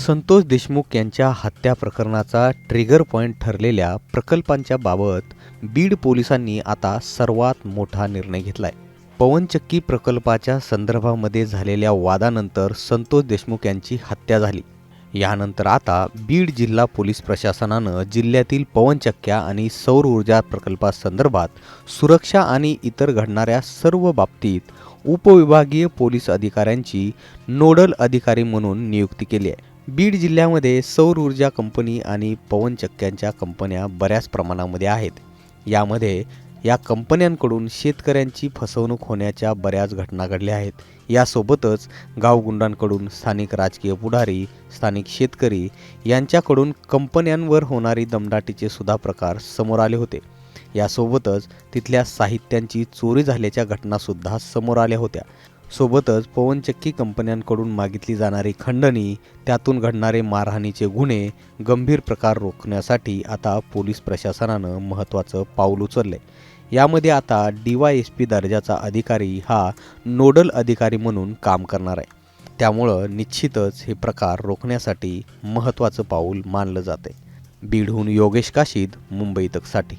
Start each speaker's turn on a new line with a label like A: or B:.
A: संतोष देशमुख यांच्या हत्या प्रकरणाचा ट्रिगर पॉईंट ठरलेल्या प्रकल्पांच्या बाबत बीड पोलिसांनी आता सर्वात मोठा निर्णय घेतलाय. पवनचक्की प्रकल्पाच्या संदर्भामध्ये झालेल्या वादानंतर संतोष देशमुख यांची हत्या झाली. यानंतर आता बीड जिल्हा पोलीस प्रशासनानं जिल्ह्यातील पवनचक्क्या आणि सौर ऊर्जा प्रकल्पासंदर्भात सुरक्षा आणि इतर घडणाऱ्या सर्व बाबतीत उपविभागीय पोलीस अधिकाऱ्यांची नोडल अधिकारी म्हणून नियुक्ती केली आहे. बीड जिल्ह्यामध्ये सौर ऊर्जा कंपनी आणि पवनचक्क्यांच्या कंपन्या बऱ्याच प्रमाणामध्ये आहेत. यामध्ये या कंपन्यांकडून शेतकऱ्यांची फसवणूक होण्याच्या बऱ्याच घटना घडल्या आहेत. यासोबतच गावगुंडांकडून स्थानिक राजकीय पुढारी स्थानिक शेतकरी यांच्याकडून कंपन्यांवर होणारी दमदाटीचे सुद्धा प्रकार समोर आले होते. यासोबतच तिथल्या साहित्यांची चोरी झाल्याच्या घटनासुद्धा समोर आल्या होत्या. सोबतच पवनचक्की कंपन्यांकडून मागितली जाणारी खंडणी त्यातून घडणारे मारहाणीचे गुन्हे गंभीर प्रकार रोखण्यासाठी आता पोलीस प्रशासनानं महत्त्वाचं पाऊल उचललंय. यामध्ये आता डी वाय एस पी दर्जाचा अधिकारी हा नोडल अधिकारी म्हणून काम करणार आहे. त्यामुळं निश्चितच हे प्रकार रोखण्यासाठी महत्त्वाचं पाऊल मानलं जाते बीडहून योगेश काशीद मुंबई तकसाठी